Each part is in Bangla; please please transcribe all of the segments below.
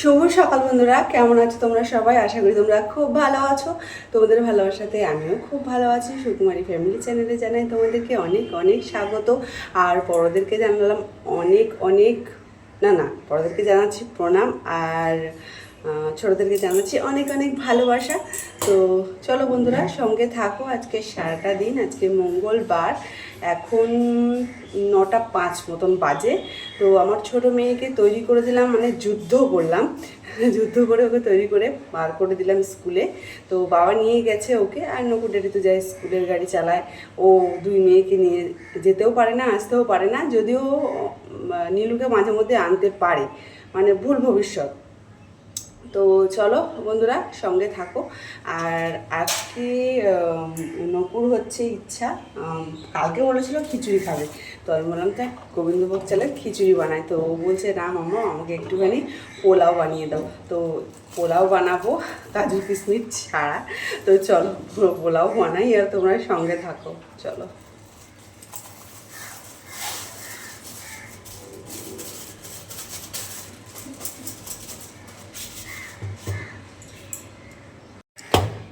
শুভ সকাল বন্ধুরা, কেমন আছো তোমরা সবাই? আশা করি তোমরা খুব ভালো আছো। তোমাদের ভালোবাসাতে আমিও খুব ভালো আছি। সুকুমারী ফ্যামিলি চ্যানেলে জানাই তোমাদেরকে অনেক অনেক স্বাগত। আর বড়োদেরকে জানালাম অনেক অনেক না না, বড়োদেরকে জানাচ্ছি প্রণাম। আর ছোটদেরকে জানাচ্ছি অনেক অনেক ভালোবাসা। তো চলো বন্ধুরা, সঙ্গে থাকো। আজকে সারাটা দিন, আজকে মঙ্গলবার। এখন নটা পাঁচ মতন বাজে। তো আমার ছোট মেয়েকে তৈরি করে দিলাম মানে যুদ্ধ করলাম। যুদ্ধ করে ওকে তৈরি করে বার করে দিলাম স্কুলে। তো বাবা নিয়ে গেছে ওকে, আর নকুডেরি তো যায় স্কুলের গাড়ি চালায়। ও দুই মেয়েকে নিয়ে যেতেও পারে না, আসতেও পারে না। যদিও নীলুকে মাঝে মধ্যে আনতে পারে। মানে ভুল ভবিষ্যৎ। তো চলো বন্ধুরা সঙ্গে থাকো। আর আজকে নকুর হচ্ছে ইচ্ছা কালকে বলেছিল খিচুড়ি খাবে। তো আমি বললাম, তো গোবিন্দভোগ চালের খিচুড়ি বানাই। তো ও বলছে, না মামা আমাকে একটুখানি পোলাও বানিয়ে দাও। তো পোলাও বানাবো, কাজু কিশমিশ ছাড়া। তো চলো পোলাও বানাই আর তোমরা সঙ্গে থাকো। চলো।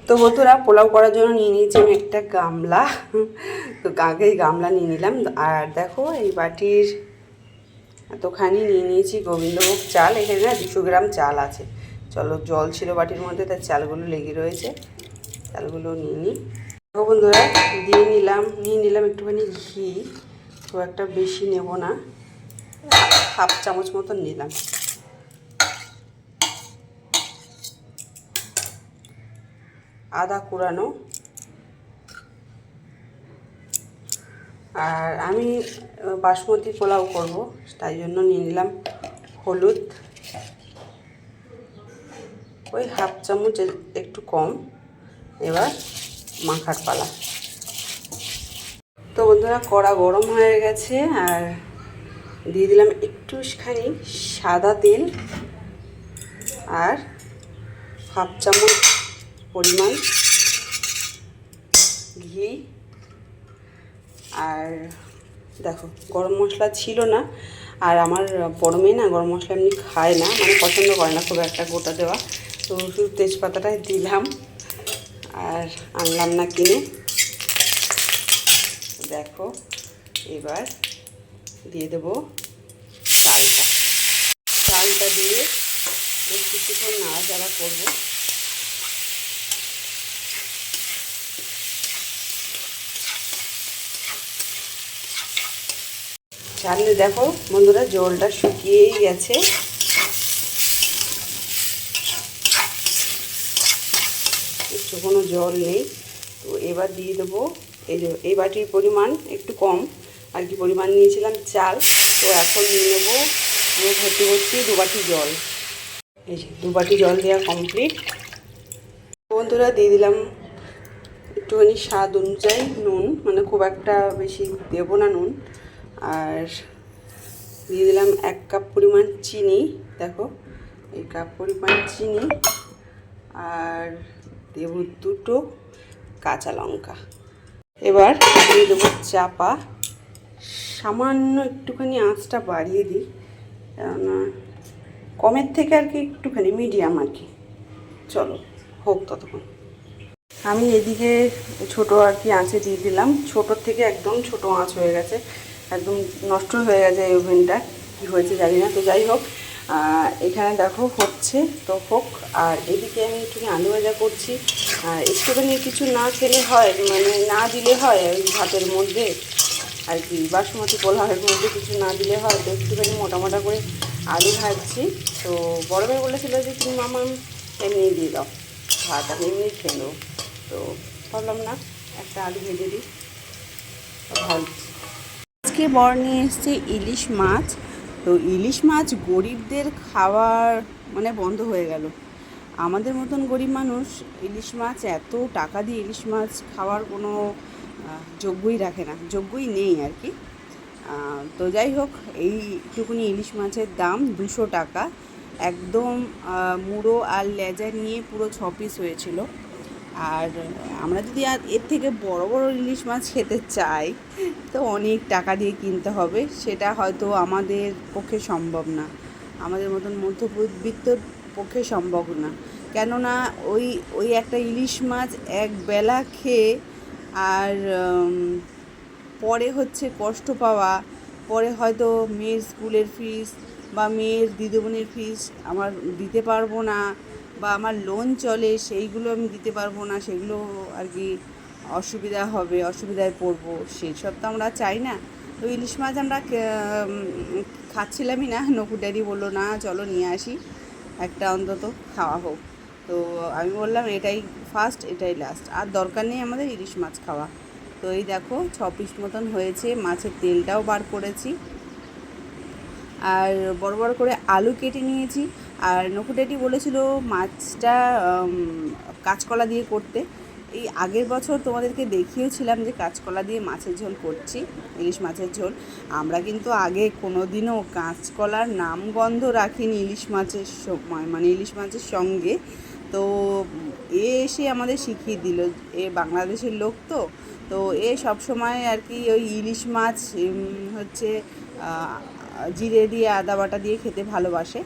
তো বন্ধুরা, পোলাও করার জন্য নিয়ে নিয়েছি আমি একটা গামলা। তো কাকেই গামলা নিয়ে নিলাম। আর দেখো, এই বাটির এতখানি নিয়ে নিয়েছি গোবিন্দভোগ চাল। এখানে না দুশো গ্রাম চাল আছে। চলো, জল ছিল বাটির মধ্যে তার চালগুলো লেগে রয়েছে। চালগুলো নিয়ে নিই। দেখো বন্ধুরা, দিয়ে নিলাম, নিয়ে নিলাম একটুখানি ঘি। খুব একটা বেশি নেব না। হাফ চামচ মতন নিলাম। আদা কুড়ানো। আর আমি বাসমতি পোলাও করব, তাই জন্য নিয়ে নিলাম হলুদ। ওই হাফ চামচ একটু কম। এবার মাখার পালা। তো বন্ধুরা, কড়া গরম হয়ে গেছে, আর দিয়ে দিলাম একটুখানি সাদা তেল। আর হাফ চামচ পরিমাণ ঘি। আর দেখো, গরম মশলা ছিল না। আর আমার বড় না গরম মশলা এমনি খায় না মানে পছন্দ করে না খুব একটা গোটা দেওয়া। তো শুধু তেজপাতাটাই দিলাম আর আনলাম না কিনে। দেখো, এবার দিয়ে দেবো চালটা। চালটা দিয়ে বেশ কিছুক্ষণ নাড়াচাড়া করব। চালে দেখো, বন্ধুরা, জলটা শুকিয়েই গেছে। একটু কোনো জল নেই। তো এবার দিয়ে দেবো, এই যে, এই বাটির পরিমাণ একটু কম। আর কি পরিমাণ নিয়েছিলাম? চাল। তো এখন নিয়ে নেব পুরো ভর্তি ভর্তি দু বাটি জল। এই যে, দু বাটি জল দেওয়া কমপ্লিট বন্ধুরা, দিয়ে দিলাম একটুখানি স্বাদ অনুযায়ী নুন। মানে খুব একটা বেশি দেবো না নুন। আর দিয়ে দিলাম এক কাপ পরিমাণ চিনি, দেখো এই কাপ পরিমাণ চিনি আর দেব দুটো কাঁচা লঙ্কা। এবার দিয়ে দেবো চাপা, সামান্য একটুখানি আঁচটা বাড়িয়ে দিই, কেননা কমের থেকে আর কি একটুখানি মিডিয়াম আর কি। চলো, হোক ততক্ষণ। আমি এদিকে ছোট আর কি আঁচে দিয়ে দিলাম ছোটোর থেকে একদম ছোট আঁচ হয়ে গেছে। একদম নষ্ট হয়ে গেছে এই ওভেনটা কী হয়েছে জানি না, তো যাই হোক এখানে দেখো হচ্ছে তো হোক আর এদিকে আমি একটুখানি আলু ভাজা করছি। আর একটুখানি কিছু না খেলে হয় মানে না দিলে হয় ওই ভাতের মধ্যে, আর কি, বাসমতি পোলাওয়ের মধ্যে কিছু না দিলে হয়, তো একটুখানি মোটা মোটা করে আলু ভাজছি। তো বড় মেয়ে বলেছিল যে, তুমি মামা, এমনি দিয়ে দাও, ভাত আমি এমনি নেব। তো ভাবলাম, না, একটা আলু ভেজে দিই। ভাজছি আজকে বর নিয়ে এসছে ইলিশ মাছ। তো ইলিশ মাছ গরিবদের খাওয়ার মানে বন্ধ হয়ে গেল। আমাদের মতন গরিব মানুষ ইলিশ মাছ, এত টাকা দিয়ে ইলিশ মাছ খাওয়ার কোনো যোগ্যই রাখে না। যোগ্যই নেই আর কি। তো যাই হোক, এইটুকুনি ইলিশ মাছের দাম দুশো টাকা। একদম মুড়ো আর লেজা নিয়ে পুরো ছ পিস হয়েছিল। আর আমরা যদি আর এর থেকে বড় বড় ইলিশ মাছ খেতে চাই, তো অনেক টাকা দিয়ে কিনতে হবে। সেটা হয়তো আমাদের পক্ষে সম্ভব না। আমাদের মতন মধ্যবিত্তর পক্ষে সম্ভব না। কেননা ওই ওই একটা ইলিশ মাছ এক বেলা খেয়ে আর পরে হচ্ছে কষ্ট পাওয়া, পরে হয়তো মেয়ের স্কুলের ফিস বা মেয়ের দিদিমণির ফিস আমার দিতে পারব না। বা আমার লোন চলে, সেইগুলো আমি দিতে পারব না, সেগুলো আর কি অসুবিধা হবে, অসুবিধায় পড়ব সেসব তো আমরা চাই না। তো ইলিশ মাছ আমরা খাচ্ছিলামই না নকু ড্যাডি বলল, না, চলো নিয়ে আসি, একটা অন্তত খাওয়া হোক। তো আমি বললাম, এটাই ফার্স্ট এটাই লাস্ট আর দরকার নেই আমাদের ইলিশ মাছ খাওয়া। তো এই দেখো, ছ পিস মতন হয়েছে, মাছের তেলটাও বার করেছি। আর বড় বড় করে আলু কেটে নিয়েছি। আর নকুডাটি বলেছিল মাছটা কাঁচকলা দিয়ে করতে। এই আগের বছর তোমাদেরকে দেখিয়েছিলাম যে কাঁচকলা দিয়ে মাছের ঝোল করছি, ইলিশ মাছের ঝোল। আমরা কিন্তু আগে কোনো দিনও কাঁচকলার নাম গন্ধ রাখিনি ইলিশ মাছের সময় মানে ইলিশ মাছের সঙ্গে। তো এ এসে আমাদের শিখিয়ে দিল, এ বাংলাদেশের লোক তো। তো এ সব সময় আর কি ওই ইলিশ মাছ হচ্ছে জিরে দিয়ে আদা বাটা দিয়ে খেতে ভালোবাসে।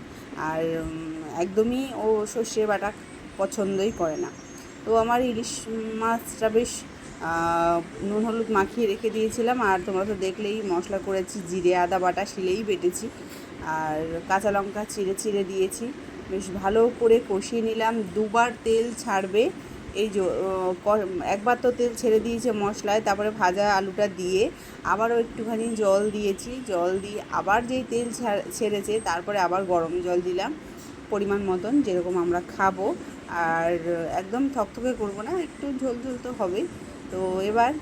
আর একদমই ও সর্ষে বাটা পছন্দই করে না। তো আমার ইলিশ মাছটা বেশ নুন হলুদ মাখিয়ে রেখে দিয়েছিলাম। আর তোমরা তো দেখলেই মশলা করেছি, জিরে, আদা বাটা শিলেই বেটেছি। আর কাঁচা লঙ্কা চিড়ে চিড়ে দিয়েছি। বেশ ভালো করে কষিয়ে নিলাম। দুবার তেল ছাড়বে। এই একবার তো তেল ছেড়ে দিয়েছে মশলায়, তারপরে ভাজা আলুটা দিয়ে আবারও একটুখানি জল দিয়েছি, জল দিয়ে আবার যেই তেল ছেড়েছে, তারপরে আবার গরম জল দিলাম, পরিমাণ মতন যেরকম আমরা খাব, আর একদম থকথকে করব না, একটু ঝোল ঝোল তো হবে তো এবার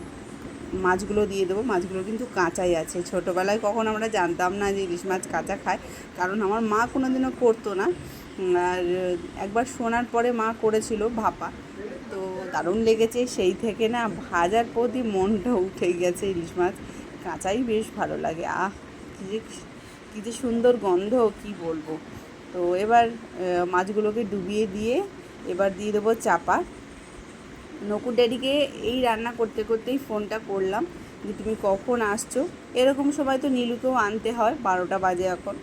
মাছগুলো দিয়ে দেবো, মাছগুলো কিন্তু কাঁচাই আছে। ছোটোবেলায় কখন আমরা জানতাম না যে ইলিশ মাছ কাঁচা খায়, কারণ আমার মা কোনোদিনও করতো না। আর একবার শোনার পরে মা করেছিল ভাপা। দারুণ লেগেছে। সেই থেকে না ভাজার প্রতি মনটা উঠে গেছে ইলিশ মাছ। কাঁচাই বেশ ভালো লাগে। আহ, কী যে কী যে সুন্দর গন্ধ, কি বলব? তো এবার মাছগুলোকে ডুবিয়ে দিয়ে এবার দিয়ে দেবো চাপা। নকুর ড্যাডিকে এই রান্না করতে করতেই ফোনটা করলাম যে, তুমি কখন আসছো? এরকম সময় তো নীলুকেও আনতে হয়, বারোটা বাজে এখন।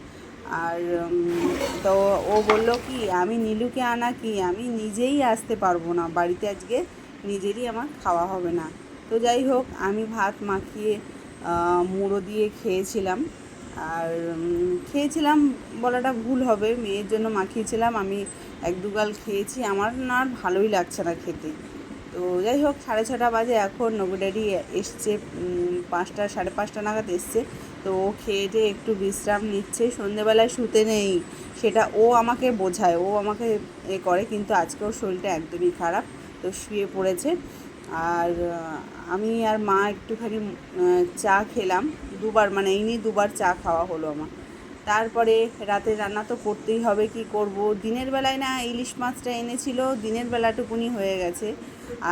আর তো ও বলল কি, আমি নীলুকে আনা কি? আমি নিজেই আসতে পারব না। বাড়িতে আজকে নিজেরই আমার খাওয়া হবে না। তো যাই হোক, আমি ভাত মাখিয়ে মুড়ো দিয়ে খেয়েছিলাম। আর খেয়েছিলাম বলাটা ভুল হবে, মেয়ের জন্য মাখিয়েছিলাম। আমি এক দুগাল খেয়েছি। আমার না আর ভালোই লাগছে না খেতে। তো যাই হোক, সাড়ে ছটা বাজে এখন। নবু ড্যাডি এসছে পাঁচটা, সাড়ে পাঁচটা নাগাদ এসছে। তো ও খেয়ে টেয়ে একটু বিশ্রাম নিচ্ছে, সন্ধেবেলায় শুতে নেই, সেটা ও আমাকে বোঝায়, ও আমাকে এ করে, কিন্তু আজকে ওর শরীরটা একদমই খারাপ, তো শুয়ে পড়েছে। আর আমি আর মা একটুখানি চা খেলাম, দুবার মানে এই নিয়ে দুবার চা খাওয়া হলো আমার। তারপরে রাতে রান্না তো করতেই হবে, কি করব? দিনের বেলায় না ইলিশ মাছটা এনেছিল, দিনের বেলাটুকুনি হয়ে গেছে।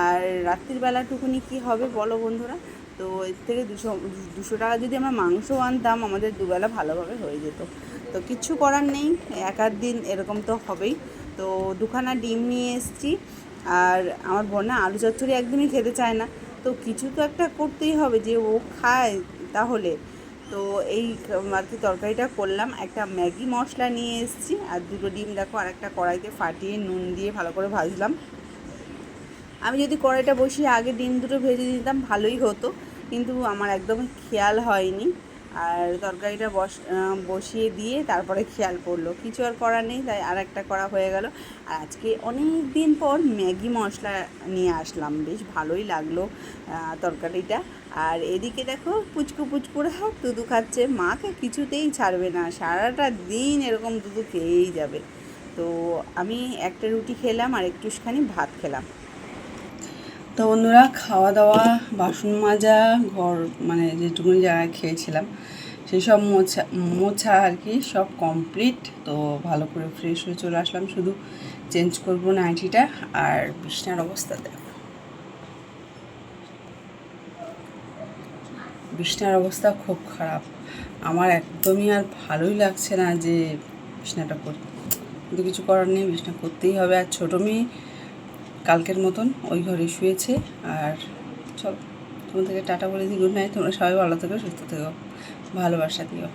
আর রাত্রির বেলাটুকুনি কি হবে বলো বন্ধুরা? তো এর থেকে দুশো দুশো টাকা যদি আমরা মাংস আনতাম, আমাদের দুবেলা ভালোভাবে হয়ে যেত। তো কিচ্ছু করার নেই, এক আধ দিন এরকম তো হবেই। তো দুখানা ডিম নিয়ে এসেছি, আর আমার বোন আলু চচ্চড়ি একদমই খেতে চায় না। তো কিছু তো একটা করতেই হবে, যে ও খায় তাহলে। তো এই আর কি তরকারিটা করলাম, একটা ম্যাগি মশলা নিয়ে এসেছি, আর দুটো ডিম দেখো আর একটা কড়াইতে ফাটিয়ে নুন দিয়ে ভালো করে ভাজলাম। আমি যদি কড়াইটা বসিয়ে আগে ডিম দুটো ভেজে দিতাম, ভালোই হতো। কিন্তু আমার একদম খেয়াল হয়নি। আর তরকারিটা বস বসিয়ে দিয়ে তারপরে খেয়াল পড়ল। কিছু আর করা নেই, তাই আর একটা করা হয়ে গেল। আর আজকে অনেক দিন পর ম্যাগি মশলা নিয়ে আসলাম। বেশ ভালোই লাগল তরকারিটা। আর এদিকে দেখো, পুচকু পুচকুরা দুধু খাচ্ছে। মাকে কিছুতেই ছাড়বে না। সারাটা দিন এরকম দুধু খেয়েই যাবে। তো আমি একটা রুটি খেলাম আর একটুখানি ভাত খেলাম। তো বন্ধুরা খাওয়া দাওয়া বাসন মাজা, ঘর মানে যেটুকুনি জায়গায় খেয়েছিলাম, সেই সব মোছা মোছা আর কি, সব কমপ্লিট তো ভালো করে ফ্রেশ হয়ে চলে আসলাম, শুধু চেঞ্জ করব নাইটিটা আর বিছনার অবস্থা দেখো। বিছনার অবস্থা খুব খারাপ। আমার একদমই আর ভালোই লাগছে না যে বিছনাটা করতে কিন্তু কিছু করার নেই, বিছনা করতেই হবে। আর ছোটো মেয়ে কালকের মতন ওই ঘরে শুয়েছে। আর চল, তোমাদেরকে টাটা বলে দিই গুড নাইট তোমরা সবাই ভালো থেকো, সুস্থ থেকো, ভালোবাসা দিও।